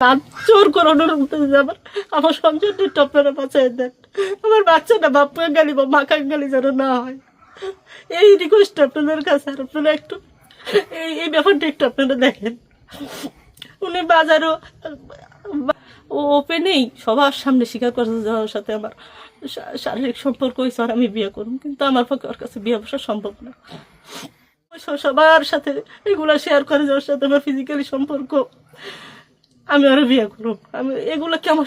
হাত জোর করে অনুরোধ করতেছি আমার। আমার সংসারটা আপনারা বাঁচাই দেন। আমার বাচ্চাটা বাপ্পা গালি, বা মাকা গালি যেন না হয়। এই রিকোয়েস্ট আপনাদের কাছে, আর আপনারা একটু এই এই ব্যাপারটা একটু আপনারা দেখেন। উনি বাজারও ওপেনেই সবার সামনে স্বীকার করছে যে ওর সাথে আমার শারীরিক সম্পর্ক হয়েছে, আর আমি বিয়ে করুন কিন্তু আমার পক্ষে ওর কাছে বিয়ে বসা সম্ভব না। সবার সাথে এগুলা শেয়ার করে যে ওর সাথে আমার ফিজিক্যালি সম্পর্ক। আমি আরও বিয়ে করব। আমি এগুলো কেমন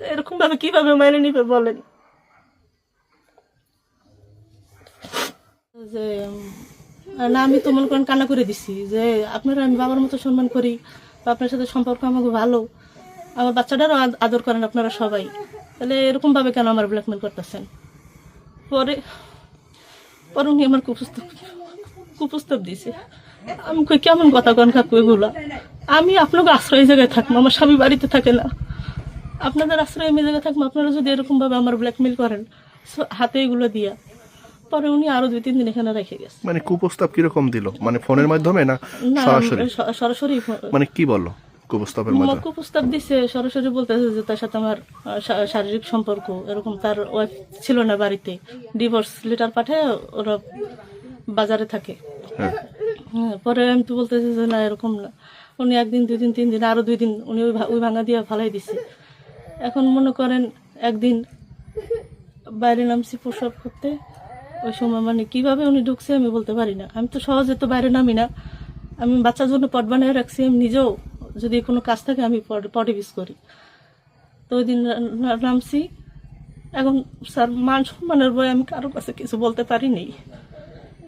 এরকম ভাবে কীভাবে মেনে নিবে বলেন? যে, না, আমি তো মনে করেন কান্না করে দিছি যে, আপনারা আমি বাবার মতো সম্মান করি বা আপনার সাথে সম্পর্ক আমাকে ভালো। আমার বাচ্চাটারও আদ- আদর করেন আপনারা সবাই। তাহলে এরকম ভাবে কেন আমার ব্ল্যাকমেল করতেছেন? পরে পরে আমার কুপুস্তক কুপুস্তক দিছে। আমি কেমন কথা কন কাকু এগুলা? আমি আপনাকে আশ্রয় জায়গায় থাকব আমার স্বামী বাড়িতে থাকে না। আপনাদের আশ্রয় আমি জায়গায় থাকব আপনারা যদি এরকম ভাবে আমার ব্ল্যাকমেল করেন হাতে এগুলো দিয়া। পরে উনি আরও দুই তিন দিন এখানে রেখে গেছে। মানে কুপ্রস্তাব কীরকম দিল? মানে ফোনের মাধ্যমে না সরাসরি? সরাসরি মানে কি বলল কুপ্রস্তাবের মাধ্যমে? মক্কু প্রস্তাব দিছে সরাসরি বলতেছে যে তার সাথে আমার শারীরিক সম্পর্ক এরকম তার ওয়াইফ ছিল না বাড়িতে। ডিভোর্স লেটার পাঠায় ওরা বাজারে থাকে। হ্যাঁ। হ্যাঁ, পরে আমি তো বলতেছি যে না এরকম না। উনি একদিন দুই দিন তিন দিন আরও দুই দিন উনি ওই ওই ভাঙা দিয়ে ফালাই দিছে। এখন মনে করেন একদিন বাইরে নামছি প্রসব করতে। ওই সময় মানে কীভাবে উনি ঢুকছে আমি বলতে পারি না। আমি তো সহজে তো বাইরে নামি না। আমি বাচ্চার জন্য পট বানিয়ে রাখছি, আমি নিজেও যদি কোনো কাজ থাকে আমি পট ইউজ করি। তো ওই দিন নামছি। এখন স্যার মান সম্মানের বই আমি কারও কাছে কিছু বলতে পারিনি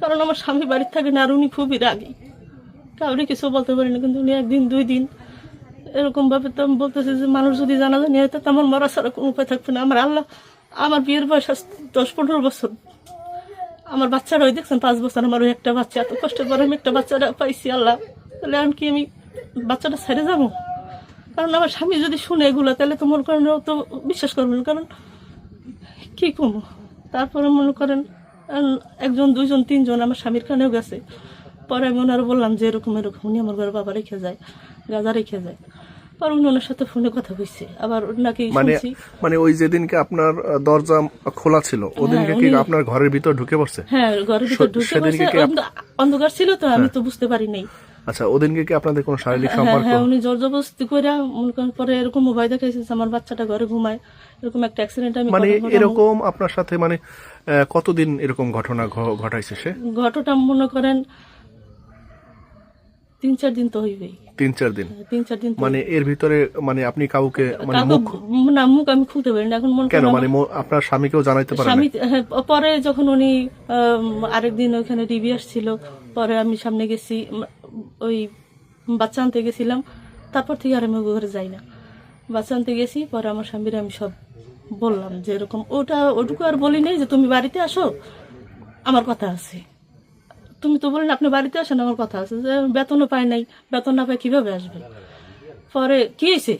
কারণ আমার স্বামী বাড়ির থাকে না আর উনি খুবই রাগী। কাউরে কিছু বলতে পারি না, কিন্তু উনি একদিন, দুই দিন এরকম ভাবে তো বলতেছি যে মানুষ যদি জানা জানি হয়তো আমার মরা ছাড়া কোনো উপায় থাকবে না। আমার আল্লাহ, আমার বিয়ের বয়স দশ পনেরো বছর। আমার বাচ্চারা ওই দেখছেন, পাঁচ বছর। আমার ওই একটা বাচ্চা, এত কষ্টের পরে আমি একটা বাচ্চাটা পাইছি, আল্লাহ। তাহলে আমি কি আমি বাচ্চাটা ছেড়ে যাব? কারণ আমার স্বামী যদি শুনে এগুলো, তাহলে তো মনে করেন তো বিশ্বাস করবেন কারণ কী কমো তারপরে মনে করেন, একজন, দুইজন, তিনজন আমার স্বামীর কানেও গেছে। পরে আমি ওনারা বললাম যে এরকম এরকম। উনি আমার ঘরে বাবা রেখে যায় গাজা রেখে যায়। পরে উনি ওনার সাথে ফোনে কথা কইছে। আবার নাকি মানে মানে ওই যেদিনকে আপনার দরজা খোলা ছিল ওদিনকে কি আপনার ঘরের ভিতর ঢুকে পড়ছে? হ্যাঁ ঘরের ভিতর ঢুকে পড়ছে। হ্যাঁ। অন্ধকার ছিল তো আমি তো বুঝতে পারি নাই। আচ্ছা ওদিনকে কি আপনাদের কোনো শারীরিক হ্যাঁ সম্পর্ক? হ্যাঁ উনি জোর করে মনে পরে এরকম ভয় দেখাইছে আমার বাচ্চাটা ঘরে ঘুমায়। এরকম একটা অ্যাক্সিডেন্ট আমি মানে এরকম আপনার সাথে মানে কতদিন এরকম ঘটনা ঘটাইছে সে? ঘটনা মনে করেন তিন চার দিন তো হইবেই। তিন চার দিন? তিন চার দিন মানে এর ভিতরে মানে আপনি কাউকে মানে মুখ না মুখ আমি খুলতে পারি না এখন মনে কেন? মানে আপনার স্বামীকেও জানাইতে পারেন স্বামী হ্যাঁ, পরে যখন উনি আরেকদিন ওইখানে ডিবি আসছিল পরে আমি সামনে গেছি ওই বাচ্চা আনতে গেছিলাম তারপর থেকে আর আমি ঘরে যাই না। বাচ্চা আনতে গেছি পরে আমার স্বামীর আমি সব বললাম যে এরকম ওটা ওটুকু আর বলি নাই যে তুমি বাড়িতে আসো আমার কথা আছে। তুমি তো বলেন আপনি বাড়িতে আসেন, আমার কথা আছে যে বেতনও পাই নাই। বেতন না পাই কীভাবে আসবে পরে কি হয়েছে?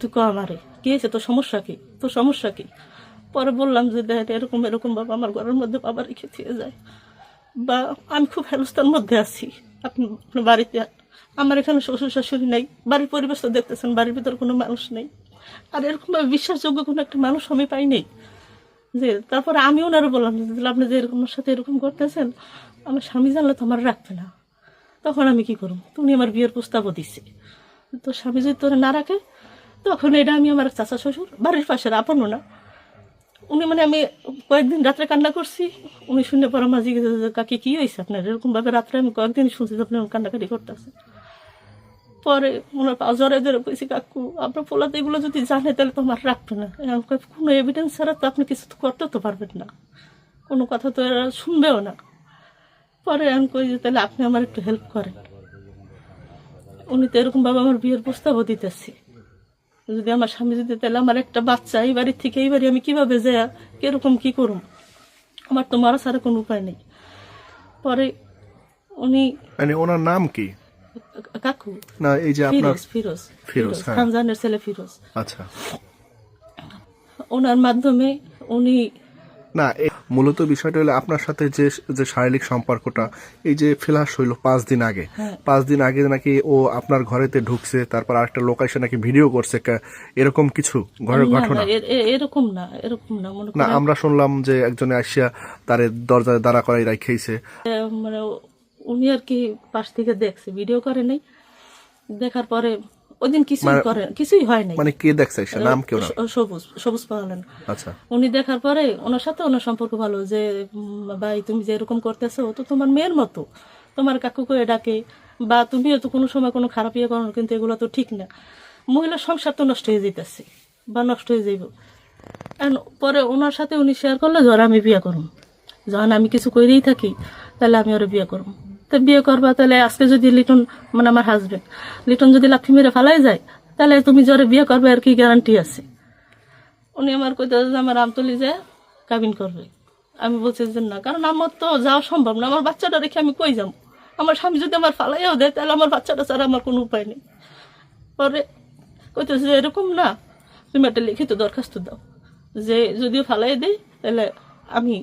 তুই ক আমারে, কি হয়েছে? তোর সমস্যা কী? তোর সমস্যা কী? পরে বললাম যে দেখ, এরকম এরকম বাবা আমার ঘরের মধ্যে বাবা রেখে দিয়ে যায়। বা আমি খুব হেলস্তার মধ্যে আছি। আপনি আপনার বাড়িতে আমার এখানে শ্বশুর শাশুড়ি নেই, বাড়ির পরিবেশ তো দেখতেছেন, বাড়ির ভিতর কোনো মানুষ নেই। আর এরকমভাবে বিশ্বাসযোগ্য কোনো একটা মানুষ আমি পাই নেই যে তারপরে আমি ওনারা বললাম যে আপনি যে এরকম সাথে এরকম করতেছেন আমার স্বামী জানলে তো আমার রাখবে না। তখন আমি কি করব? তুমি আমার বিয়ের প্রস্তাবও দিছে। তো স্বামী যদি তোরা না রাখে, তখন এটা আমি আমার চাচা শ্বশুর বাড়ির পাশের আপনও না। উনি মানে আমি কয়েকদিন রাত্রে কান্না করছি। উনি শুনে পরে মাঝে কাকি, কি হয়েছে আপনার? এরকমভাবে রাত্রে আমি কয়েকদিন শুনছি যে আপনি কান্নাকাটি করতেছে। পরে ওনার পা জ্বরে ধরে কইছি, কাকু আপনার পোলাতে এগুলো যদি জানে তাহলে তো আমার রাখবে না। কোনো এভিডেন্স ছাড়া তো আপনি কিছু তো করতে তো পারবেন না। কোনো কথা তো এরা শুনবেও না। পরে আমি কই যে তাহলে আপনি আমার একটু হেল্প করেন। উনি তো এরকম ভাবে আমার বিয়ের প্রস্তাবও দিতেছি। যদি আমার স্বামী যদি তাহলে আমার একটা বাচ্চা এই বাড়ির থেকে এই বাড়ি আমি কীভাবে যাই কীরকম কি করুম? আমার তো মারা ছাড়া কোনো উপায় নেই। পরে উনি মানে ওনার নাম কি? কাকু। না এই যে আপনার ফিরোজ ফিরোজ ফিরোজ, হ্যাঁ। খানজানের ছেলে ফিরোজ। আচ্ছা। ওনার মাধ্যমে উনি না মূলত বিষয়টা হলো আপনার সাথে যে যে শারীরিক সম্পর্কটা এই যে ফ্লাশ হইল পাঁচ দিন আগে। হ্যাঁ। পাঁচ দিন আগে নাকি ও আপনার ঘরেতে ঢুকছে তারপর আরেকটা লোক এসে নাকি ভিডিও করছে এরকম কিছু ঘরের ঘটনা? এরকম না এরকম না না আমরা শুনলাম যে একজনে আসিয়া তারে দরজায় দাঁড়া করাই রাখাইছে এ, মানে উনি আর কি পাশ থেকে দেখছে ভিডিও করে নাই। দেখার পরে ওই দিন কিছুই মানে- করে কিছুই হয় নাই। মানে কে দেখছে? সে নাম কেউ না? সবুজ সবুজ পাওয়ালেন আচ্ছা। উনি দেখার পরে ওনার সাথে ওনার সম্পর্ক ভালো যে ভাই তুমি যে এরকম করতেছো তো তোমার মেয়ের মতো। তোমার কাকু করে ডাকে? বা তুমিও তো কোনো সময় কোনো খারাপ ইয়ে করো কিন্তু এগুলো তো ঠিক না। মহিলার সংসার তো নষ্ট হয়ে যেতেছে বা নষ্ট হয়ে যাইব। পরে ওনার সাথে উনি শেয়ার করলে ধর আমি বিয়ে করুম। যখন আমি কিছু করেই থাকি তাহলে আমি ওরা বিয়ে করব তো বিয়ে করবা, তাহলে আজকে যদি লিটন মানে আমার হাজবেন্ড লিটন যদি লাফি মেরে ফালাই যায়, তাহলে তুমি জরে বিয়ে করবে আর কি গ্যারান্টি আছে। উনি আমার কইতে আমার আমতলি যে কাবিন করবে। আমি বলছি যে না, কারণ আমার তো যাওয়া সম্ভব না, আমার বাচ্চাটা রেখে আমি কই যাব? আমার স্বামী যদি আমার ফালাইও দেয়, তাহলে আমার বাচ্চাটা ছাড়া আমার কোনো উপায় নেই। পরে কইতেছে যে এরকম না, তুমি একটা লিখিত দরখাস্ত দাও, যে যদিও ফালাই দেয়, তাহলে আমি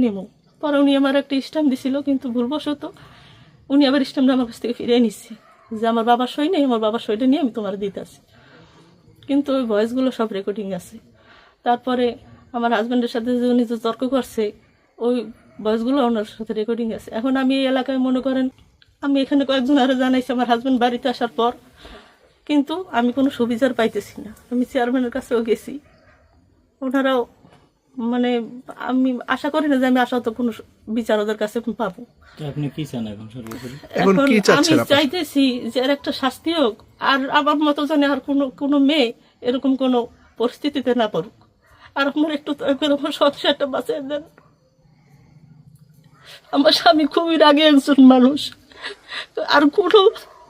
নেব পরে উনি আমার একটা স্ট্যাম্প দিছিল, কিন্তু ভুলবশত উনি আবার স্ট্যাম্পটা আমার কাছ থেকে ফিরিয়ে নিচ্ছে। যে আমার বাবার সই নেই, আমার বাবার সইটা নিয়ে আমি তোমার দিতে আসি কিন্তু ওই ভয়েসগুলো সব রেকর্ডিং আছে। তারপরে আমার হাজব্যান্ডের সাথে যে উনি যে তর্ক করছে, ওই ভয়েসগুলো ওনার সাথে রেকর্ডিং আছে। এখন আমি এই এলাকায় মনে করেন, আমি এখানে কয়েকজন আরও জানাইছি, আমার হাজব্যান্ড বাড়িতে আসার পর। কিন্তু আমি কোনো সুবিচার পাইতেছি না। আমি চেয়ারম্যানের কাছেও গেছি। ওনারাও মানে আমি আশা করি না যে আমি আশা তো কোনো বিচার ওদের কাছে পাবো। আপনি কি চান এখন সর্বোপরি? এখন কি চাচ্ছেন আমি চাইতেছি যে এর একটা শাস্তি হোক আর আমার মতো জানে আর কোনো কোনো মেয়ে এরকম কোনো পরিস্থিতিতে না পড়ুক। আর আমার একটু আমার সংসারটা বাঁচিয়ে দেন। আমার স্বামী খুবই রাগে একজন মানুষ। আর কোনো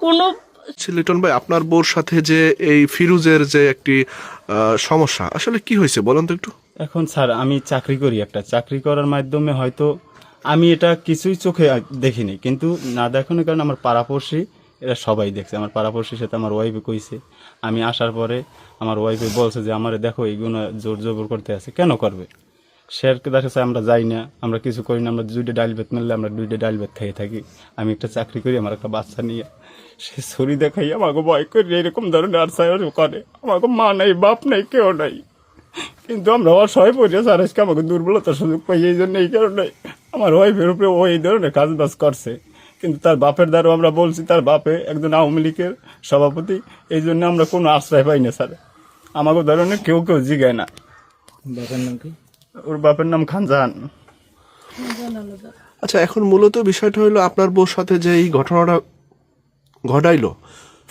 কোনো আচ্ছা, লিটন ভাই আপনার বউর সাথে যে এই ফিরুজের যে একটি আহ, সমস্যা আসলে কি হয়েছে বলুন তো একটু? এখন স্যার, আমি চাকরি করি একটা। চাকরি করার মাধ্যমে হয়তো আমি এটা কিছুই চোখে দেখিনি। কিন্তু না দেখানোর কারণে আমার পাড়াপড়শি, এরা সবাই দেখছে। আমার পাড়াপড়শির সাথে আমার ওয়াইফে কইছে। আমি আসার পরে আমার ওয়াইফে বলছে যে, আমার দেখো, এইগুলো জোর জবর করতে আছে। কেন করবে? স্যার কাছে আমরা যাই না। আমরা কিছু করি না। আমরা দুইটা ডাল ভাত মারলে আমরা দুইটা ডাল ভাত খেয়ে থাকি। আমি একটা চাকরি করি, আমার একটা বাচ্চা নিয়ে। সে ছড়ি দেখাই আমাকে ভয় করি। এরকম ধরনের আর করে। আমাকে মা নাই, বাপ নাই, কেউ নাই। কিন্তু আমরা অসহায় পড়ে স্যার আজকে আমাকে দুর্বলতার সুযোগ পাই এই জন্য এই কারণে আমার ওয়াইফের উপরে ও এই ধরনের কাজ বাজ করছে। কিন্তু তার বাপের দ্বারাও আমরা বলছি তার বাপে একজন আওয়ামী লীগের সভাপতি এই জন্য আমরা কোনো আশ্রয় পাই না স্যার। আমাকে ধরনের কেউ কেউ জিগায় না। বাবার নাম কি? ওর বাপের নাম খানজাহান আচ্ছা এখন মূলত বিষয়টা হলো আপনার বউর সাথে যে এই ঘটনাটা ঘটাইলো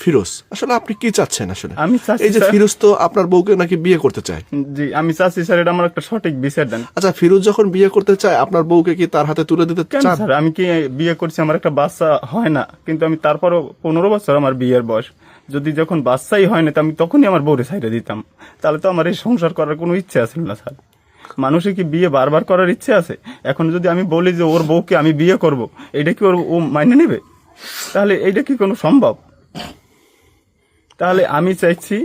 ফিরোজ আসলে আপনি কি চাচ্ছেন আসলে? আমি এই যে ফিরোজ তো আপনার বউকে নাকি বিয়ে করতে চায়। জি আমি চাচ্ছি স্যার এটা আমার একটা সঠিক বিচার দেন। আচ্ছা ফিরোজ যখন বিয়ে করতে চায় আপনার বউকে কি তার হাতে তুলে দিতে চান? স্যার? আমি কি বিয়ে করছি আমার একটা বাচ্চা হয় না। কিন্তু আমি তারপরও পনেরো বছর আমার বিয়ের বয়স। যদি যখন বাচ্চাই হয় না তো আমি তখনই আমার বউরে সাইডে দিতাম। তাহলে তো আমার এই সংসার করার কোনো ইচ্ছে আছে না স্যার। মানুষের কি বিয়ে বারবার করার ইচ্ছে আছে? এখন যদি আমি বলি যে ওর বউকে আমি বিয়ে করব এটা কি ওর ও মাইনে নেবে? তাহলে এইটা কি কোনো সম্ভব? তাহলে আমি চাইছি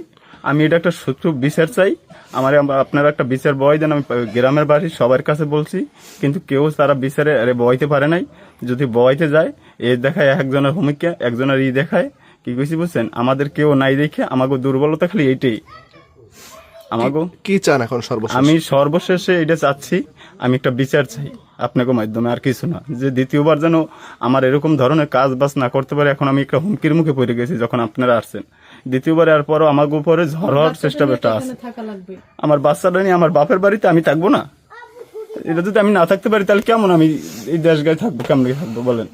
আমি এটা একটা সূত্র বিচার চাই। আমার আপনারা একটা বিচার বয় দেন আমি গ্রামের বাড়ি সবার কাছে বলছি কিন্তু কেউ তারা বিচারে আরে বইতে পারে নাই। যদি বইতে যায় এ দেখায় একজনের ভূমিকা একজনের ই দেখায়। কি কইছি বুঝছেন? আমাদের কেউ নাই দেখে আমাকে দুর্বলতা খালি এইটাই। আমাকে কি চান এখন সর্বশেষ? আমি সর্বশেষে এটা চাচ্ছি আমি একটা বিচার চাই আপনাকে মাধ্যমে আর কিছু না। যে দ্বিতীয়বার যেন আমার এরকম ধরনের কাজ বাজ না করতে পারে এখন আমি একটা হুমকির মুখে পড়ে গেছি যখন আপনারা আসছেন। দ্বিতীয়বার আর পরও আমার উপরে ঝড় হওয়ার চেষ্টা বেটা আছে। আমার বাচ্চাটা নিয়ে আমার বাপের বাড়িতে আমি থাকব না। এটা যদি আমি না থাকতে পারি তাহলে কেমন আমি এই দেশ গায়ে থাকব কেমন থাকব বলেন?